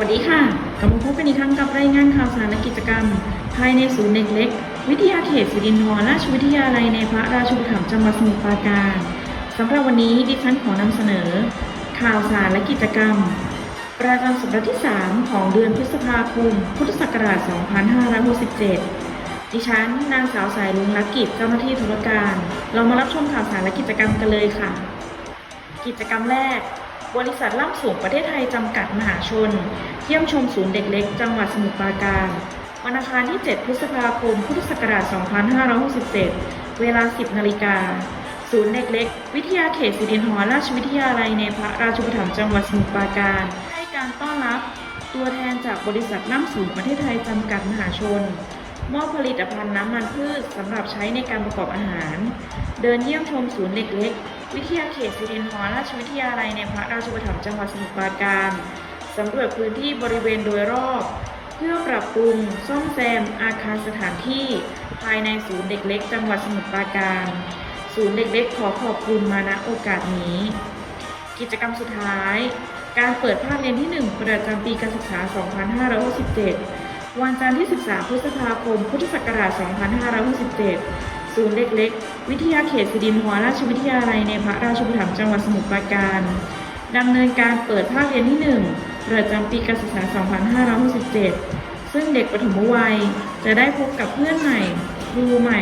วัสดีค่ะ กลับมาพบกันอีกครั้งกับรายงานข่าวสารและกิจกรรม ภายในศูนย์เด็กเล็ก วิทยาเขตสิรินธรราชวิทยาลัยในพระราชูปถัมภ์จังหวัดสมุทรปราการสำหรับวันนี้ดิฉันขอนำเสนอ ข่าวสารและกิจกรรม ประจำสัปดาห์ที่ 3 ของเดือนพฤษภาคม พุทธศักราช 2567 ดิฉันนางสาวสายลุงลักกิจเจ้าหน้าที่ธุรการ เรามารับชมข่าวสารและกิจกรรมกันเลยค่ะ กิจกรรมแรก บริษัทล่ำสูงประเทศไทยจำกัดมหาชน เยี่ยมชมศูนย์เด็กเล็ก จังหวัดสมุทรปราการ วันอังคารที่ 7 พฤษภาคม พุทธศักราช 2567 เวลา 10 นาฬิกา ศูนย์เด็กเล็ก วิทยาเขตสิรินธรราชวิทยาลัยในพระราชูปถัมภ์จังหวัดสมุทรปราการ ให้การต้อนรับ ตัวแทนจากบริษัทน้ำสูงประเทศไทยจำกัดมหาชน มอบผลิตภัณฑ์น้ำมันพืชสำหรับใช้ในการประกอบอาหาร เดินเยี่ยมชมศูนย์เด็กเล็ก วิทยาเขตสิรินธรราชวิทยาลัยในพระราชูปถัมภ์จังหวัดสมุทรปราการสำรวจพื้นที่บริเวณโดยรอบ เพื่อปรับปรุงซ่อมแซมอาคารสถานที่ ภายในศูนย์เด็กเล็ก จังหวัดสมุทรปราการ ศูนย์เด็กเล็กขอขอบคุณมาณโอกาสนี้ กิจกรรมสุดท้าย การเปิดภาคเรียนที่ 1 ประจำปีการศึกษา 2567 วันจันทร์ที่ 13 พฤษภาคม พุทธศักราช 2567 ศูนย์เด็กเล็กวิทยาเขตสิรินธรราชวิทยาลัยในพระราชูปถัมจังหวัดสมุทรปราการดำเนินการเปิดภาคเรียนที่ 1 ประจำปีการศึกษา 2567 ซึ่งเด็กปฐมวัยจะได้พบกับเพื่อนใหม่ ครูใหม่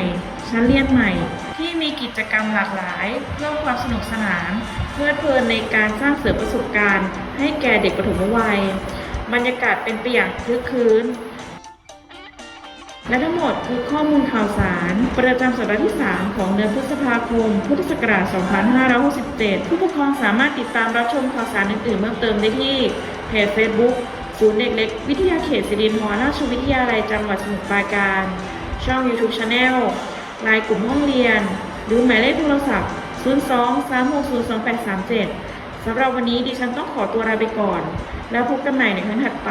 ชั้นเรียนใหม่ ที่มีกิจกรรมหลากหลาย เพื่อความสนุกสนาน เพลิดเพลินในการสร้างเสริมประสบการณ์ ให้แก่เด็กปฐมวัย บรรยากาศเป็นไปอย่างคลึกครื้น และทั้งหมดคือข้อมูลข่าวสาร ประจำสัปดาห์ที่ 3 ของเดือนพฤษภาคม พุทธศักราช 2567 ผู้ปกครองสามารถติดตามรับชมข่าวสารอื่นๆเพิ่มเติมได้ที่เพจ Facebook ศูนย์เด็กเล็ก วิทยาเขตสิรินธรราชวิทยาลัยจังหวัดสมุทรปราการ ช่อง YouTube Channel ไลน์กลุ่มห้องเรียน หรือหมายเลขโทรศัพท์ 02 360 2837 สำหรับวันนี้ดิฉันต้องขอตัวลาไปก่อน แล้วพบกันใหม่ในครั้งถัดไป